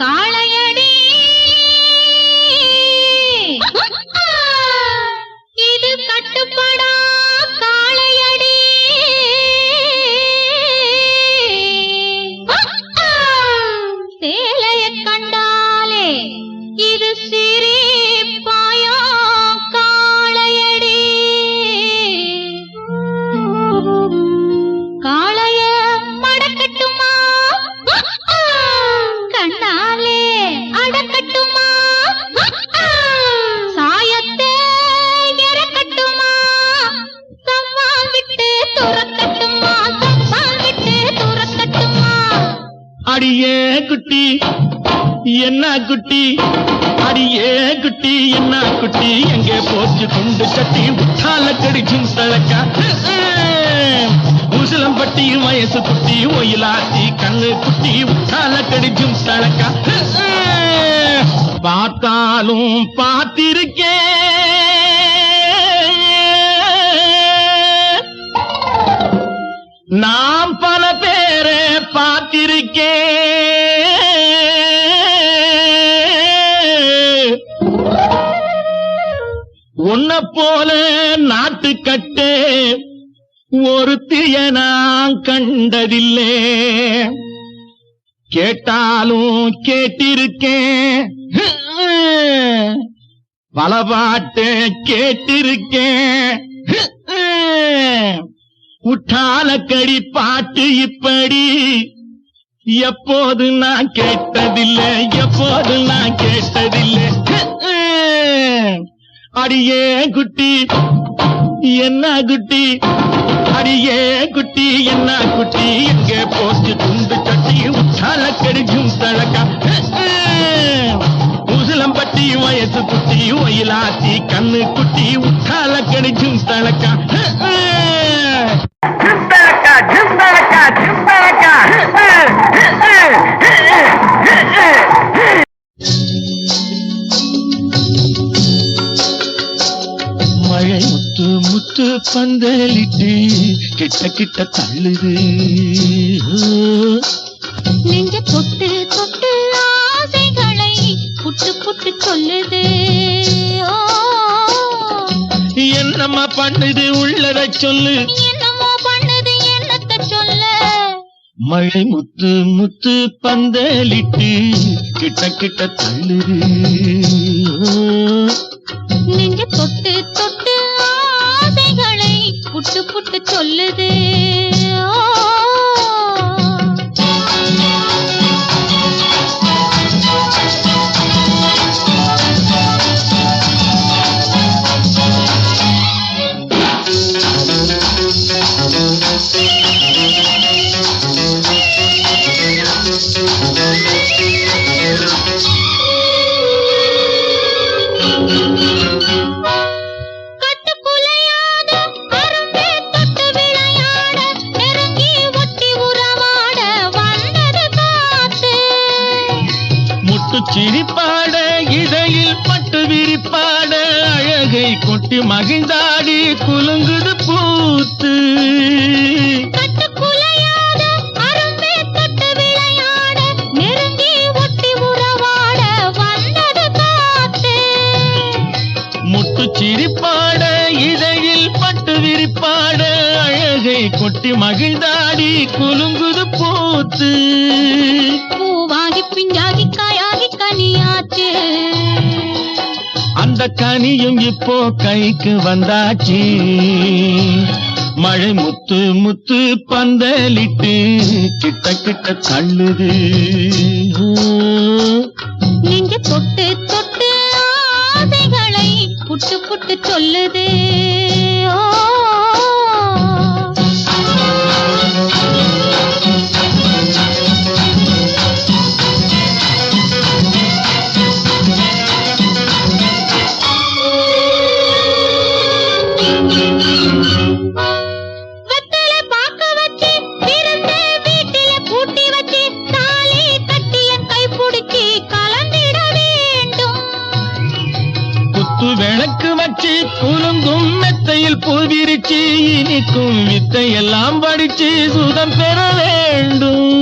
का குட்டி? அடியே குட்டி என்ன குட்டி? எங்கே போச்சு குண்டு சட்டி? உற்றால கடிச்சும் தழக்கா உசிலம் பட்டி வயசு குட்டி ஒயிலாத்தி கண்ணு குட்டி உற்றால கடிச்சும் தழக்கா பார்த்தாலும் பார்த்திருக்கேன் நாம் பல பேரை பார்த்திருக்கேன் உன்னை போல நாட்டுக்கட்டே ஒருத்திய நான் கண்டதில்லே. கேட்டாலும் கேட்டிருக்கேன். பல பாட்டு கேட்டிருக்கேன். உற்றாலக்கடி பாட்டு இப்படி எப்போது நான் கேட்டதில்லை எப்போது நான் அடியே குட்டி என்ன குட்டி? அடியே குட்டி என்ன குட்டி? எங்க போச்சு துண்டு சட்டி உற்றாலக்கடி தழக்கா உசிலம்பட்டி வயசு குட்டி ஒயிலாத்தி கண்ணு குட்டி உற்றாலக்கடி தழக்கா ஜிம்பலக்கா ஜிம்பலக்கா ஜிம்பலக்கா மழை முத்து பந்தலிட்டு கிட்ட கிட்ட தள்ளுது. நெஞ்ச தொட்டு தொட்டு ஆசைகளை புட்டு புட்டு சொல்லுது. என்னம்மா பண்ணுது? உள்ளத சொல்லு. என்னமோ பண்ணுது? என்னத்த சொல்ல? மழை முத்து முத்து பந்தலிட்டு கிட்ட கிட்ட தள்ளுது. நெஞ்ச தொட்டு தொட்டு புட்டு புட்டு சொல்லுது. சிரிப்பாட பட்டு விரிப்பாட அழகை கொட்டி மகிழ்ந்தாடி குலுங்குது பூத்து. கனியும் இப்போ கைக்கு வந்தாச்சு. மழை முத்து முத்து பந்தலிட்டு கிட்ட கிட்ட தள்ளுது. நெஞ்ச தொட்டு தொட்டு ஆசைகளை புட்டு புட்டு சொல்லுது. ஓ. மெத்தையில் பூவிரிச்சு இனிக்கும் வித்தையெல்லாம் படிச்சு சுதம் பெற வேண்டும்.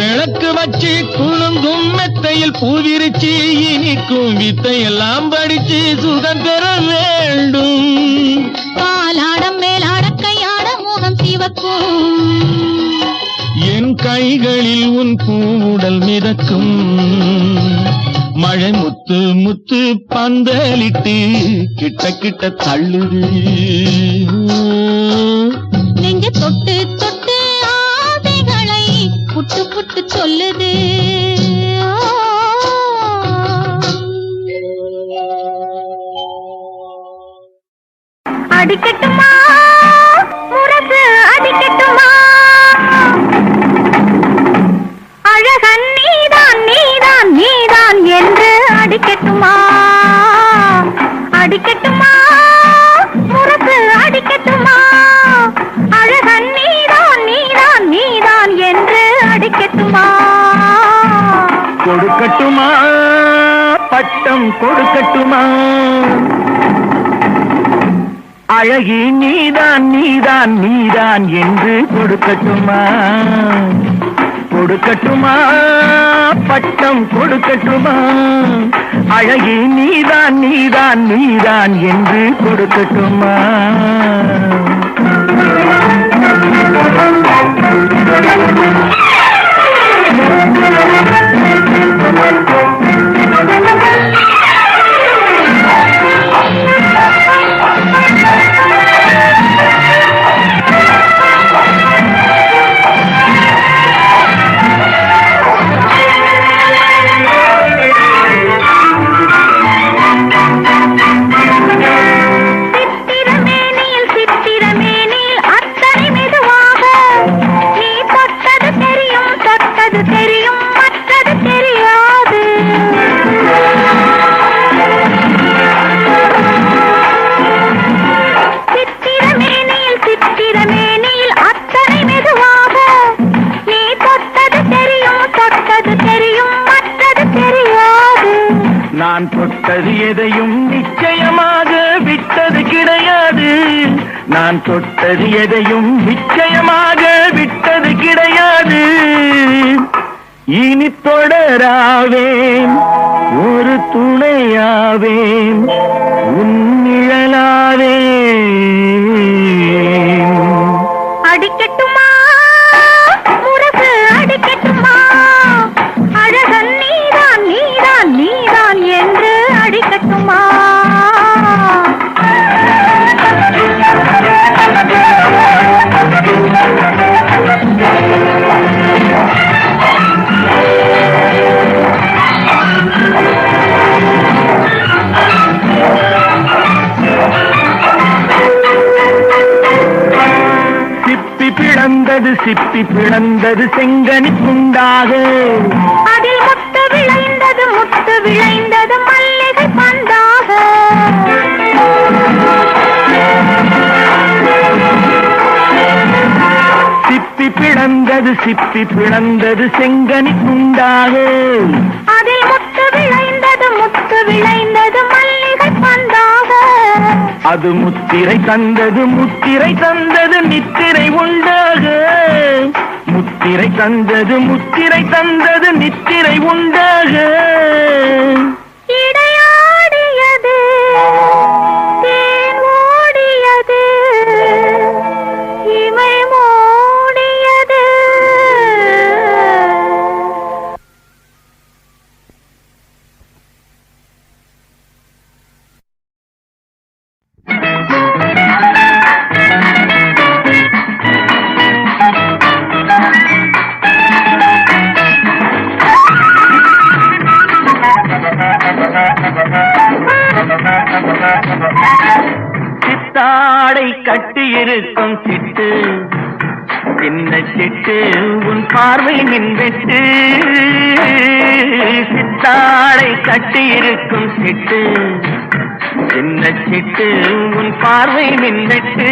விளக்கு வச்சு குலுங்கும் மெத்தையில் பூவிரிச்சு இனிக்கும் வித்தையெல்லாம் படிச்சு சுதம் பெற வேண்டும். கைகளில் உன் பூவுடல் மிதக்கும். மழை முத்து முத்து பந்தலிட்டு கிட்ட கிட்ட தள்ளுது. நெஞ்ச தொட்டு தொட்டு ஆசைகளை புட்டு புட்டு சொல்லுது. அடிக்கட்டுமா? அடிக்கட்டுமா? அடிக்கட்டுமா? முரசு அடிக்கட்டுமா? அழகன் நீதான் நீதான் நீதான் என்று அடிக்கட்டுமா? கொடுக்கட்டுமா? பட்டம் கொடுக்கட்டுமா? அழகி நீதான் நீதான் நீதான் என்று கொடுக்கட்டுமா? கொடுக்கட்டுமா பட்டம் கொடுக்கட்டுமா அழகி நீதான் நீதான் நீதான் என்று கொடுக்கட்டுமா நான் தொட்டது எதையும் நிச்சயமாக விட்டது கிடையாது. இனி தொடராவேன் ஒரு துணையாவேன் உன் அடிக்க சிப்பி பிளந்தது செங்கனி துண்டாக அதில் முத்து விளைந்தது முத்து விளைந்தது மல்லிகை பந்தாக சிப்பி பிளந்தது சிப்பி பிளந்தது செங்கனி துண்டாக அதில் முத்து விளைந்தது முத்து விளைந்தது மல்லிகை பந்தாக அது முத்திரை தந்தது முத்திரை தந்தது நித்திரை உண்டாக நித்திரை தந்தது முத்திரை தந்தது நித்திரை உண்டாக. பார்வை நின்றுட்டு சித்தாடை கட்டியிருக்கும் சிட்டு. சின்ன சிட்டு உன் பார்வை நின்றுட்டு.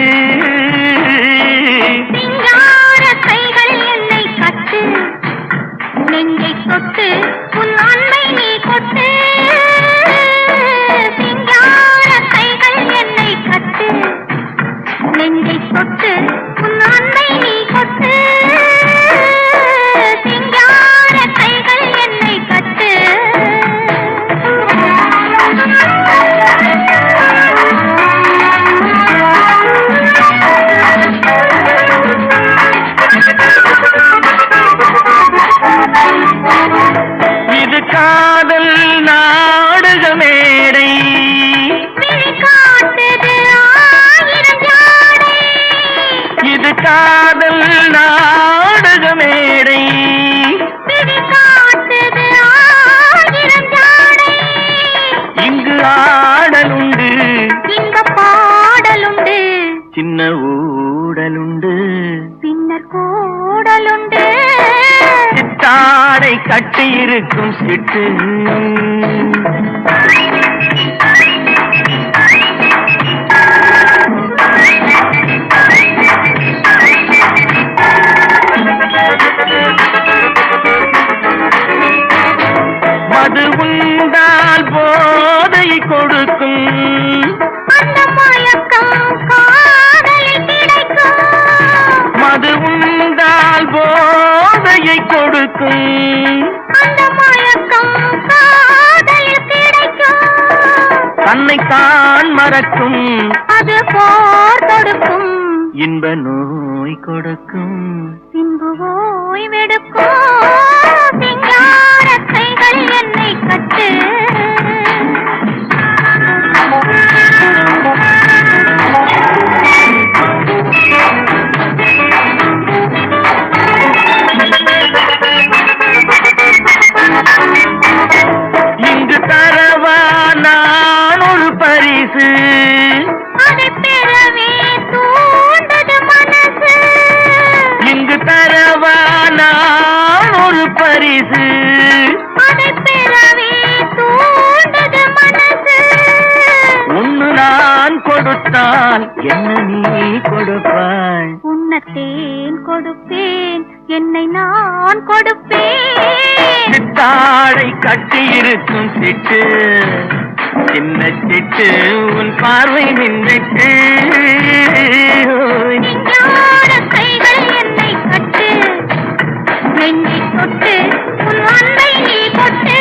தொட்டு எனக்கும் சிட்டு தான் மறக்கும். அது போர் தொடுக்கும். இன்ப நோய் கொடுக்கும். பின்பு ஓய்வெடுக்கும். என்னை கட்டு. நான் கொடுப்பேன். சித்தாழை கட்டியிருக்கும் சிட்டு சின்ன சிட்டு உன் பார்வை நின்றுட்டு. என்னை தொட்டு உன் அன்பை நீ கொட்டு.